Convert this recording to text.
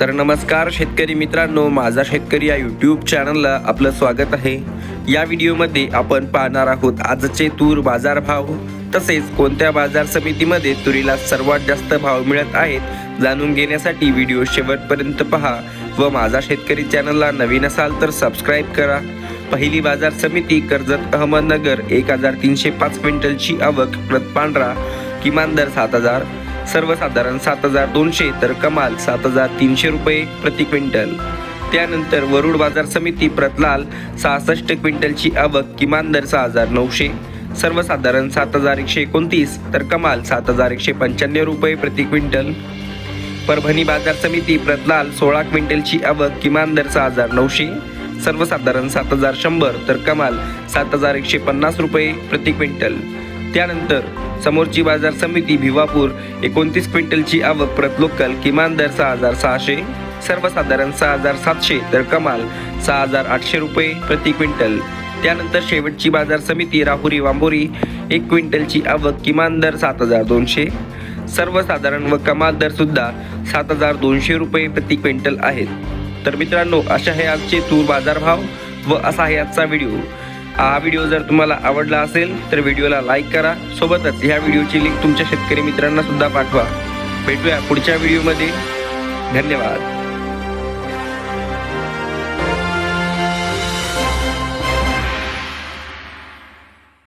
तर नमस्कार शेतकरी मित्रांनो माझा शेतकरी या यूट्यूब चॅनलला आपलं स्वागत आहे. या व्हिडिओमध्ये आपण पाहणार आहोत आजचे तूर बाजारभाव तसेच कोणत्या बाजार समितीमध्ये तुरीला सर्वात जास्त भाव मिळत आहेत जाणून घेण्यासाठी व्हिडिओ शेवटपर्यंत पहा. व माझा शेतकरी चॅनलला नवीन असाल तर सबस्क्राईब करा. पहिली बाजार समिती कर्जत अहमदनगर एक हजार तीनशे पाच क्विंटलची आवक प्रत पांढरा किमान दर सात हजार. सर्वसाधारण सात हजार दोनशे तर कमाल सात हजार तीनशे रुपये प्रति क्विंटल. त्यानंतर वरुड बाजार समिती प्रतलाल सहासष्ट क्विंटलची आवक किमान दर सहा हजार नऊशे. सर्वसाधारण सात हजार एकशे एकोणतीस तर कमाल सात हजार एकशे पंच्याण्णव रुपये प्रति क्विंटल. परभणी बाजार समिती प्रतलाल सोळा क्विंटलची आवक किमान दर सहा हजार नऊशे. सर्वसाधारण सात हजार शंभर तर कमाल सात हजार एकशे पन्नास रुपये प्रति क्विंटल. त्यानंतर समोरची बाजार समिती भिवापूर एकोणतीस क्विंटलची आवक प्रत लोकल किमान दर सहा हजार सहाशे सर्वसाधारण सहा हजार सातशे तर कमाल सहा हजार आठशे रुपये प्रति क्विंटल. त्यानंतर शेवटची बाजार समिती राहुरी वांबोरी एक क्विंटलची आवक किमान दर सात हजार दोनशे. सर्वसाधारण व कमाल दर सुद्धा सात हजार दोनशे रुपये प्रति क्विंटल आहेत. तर मित्रांनो अशा हे आजचे तूर बाजारभाव व असा आहे आजचा व्हिडिओ. हा व्हिडिओ जर तुम्हाला आवडला असेल तर व्हिडिओला लाईक करा. सोबतच ह्या व्हिडिओची लिंक तुमच्या शेतकरी मित्रांना सुद्धा पाठवा. भेटूया पुढच्या व्हिडिओमध्ये धन्यवाद.